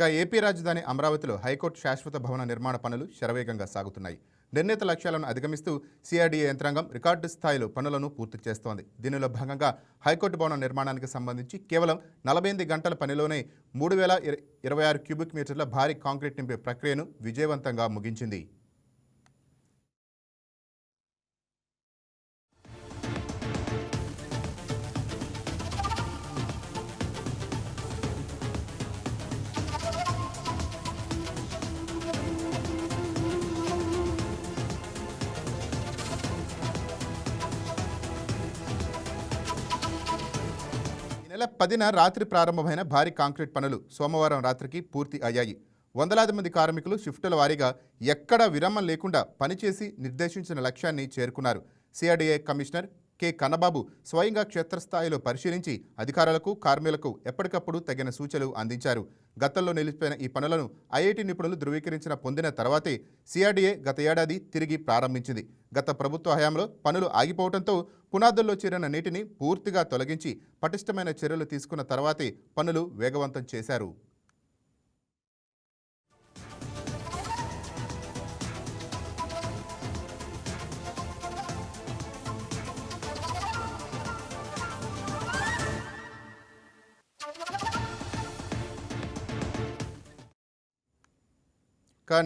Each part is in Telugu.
ఇక ఏపీ రాజధాని అమరావతిలో హైకోర్టు శాశ్వత భవన నిర్మాణ పనులు శరవేగంగా సాగుతున్నాయి. నిర్ణీత లక్ష్యాలను అధిగమిస్తూ సిఆర్డీఏ యంత్రాంగం రికార్డు స్థాయిలో పనులను పూర్తి చేస్తోంది. దీనిలో భాగంగా హైకోర్టు భవన నిర్మాణానికి సంబంధించి కేవలం నలభై ఎనిమిది గంటల పనిలోనే మూడు వేల ఇరవై ఆరు క్యూబిక్ మీటర్ల భారీ కాంక్రీట్ నింపే ప్రక్రియను విజయవంతంగా ముగించింది. నెల పదిన రాత్రి ప్రారంభమైన భారీ కాంక్రీట్ పనులు సోమవారం రాత్రికి పూర్తి అయ్యాయి. వందలాది మంది కార్మికులు షిఫ్టుల వారీగా ఎక్కడా విరామం లేకుండా పనిచేసి నిర్దేశించిన లక్ష్యాన్ని చేరుకున్నారు. CRDA commissioner K. కన్నబాబు స్వయంగా క్షేత్రస్థాయిలో పరిశీలించి అధికారులకు కార్మికులకు ఎప్పటికప్పుడు తగిన సూచనలు అందించారు. గతంలో నిలిచిపోయిన ఈ పనులను ఐఐటి నిపుణులు ధృవీకరించిన పొందిన తర్వాతే సిఆర్డీఏ గత ఏడాది తిరిగి ప్రారంభించింది. గత ప్రభుత్వ హయాంలో పనులు ఆగిపోవడంతో పునాదుల్లో చేరిన నీటిని పూర్తిగా తొలగించి పటిష్టమైన చర్యలు తీసుకున్న తర్వాతే పనులు వేగవంతం చేశారు.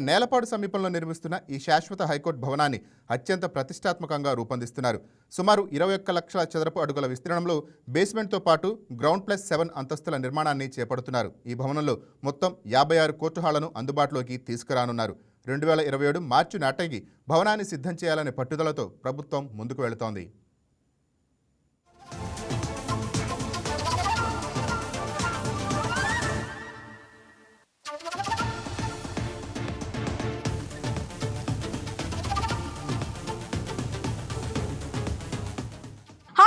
నేలపాడు సమీపంలో నిర్మిస్తున్న ఈ శాశ్వత హైకోర్టు భవనాన్ని అత్యంత ప్రతిష్టాత్మకంగా రూపొందిస్తున్నారు. సుమారు ఇరవై ఒక్క లక్షల చదరపు అడుగుల విస్తీర్ణంలో బేస్మెంట్తో పాటు గ్రౌండ్ ప్లస్ సెవెన్ అంతస్తుల నిర్మాణాన్ని చేపడుతున్నారు. ఈ భవనంలో మొత్తం యాభై ఆరు కోర్టు హాళ్ళను అందుబాటులోకి తీసుకురానున్నారు. రెండు వేల ఇరవై ఏడు మార్చి నాటికి భవనాన్ని సిద్ధం చేయాలనే పట్టుదలతో ప్రభుత్వం ముందుకు వెళుతోంది.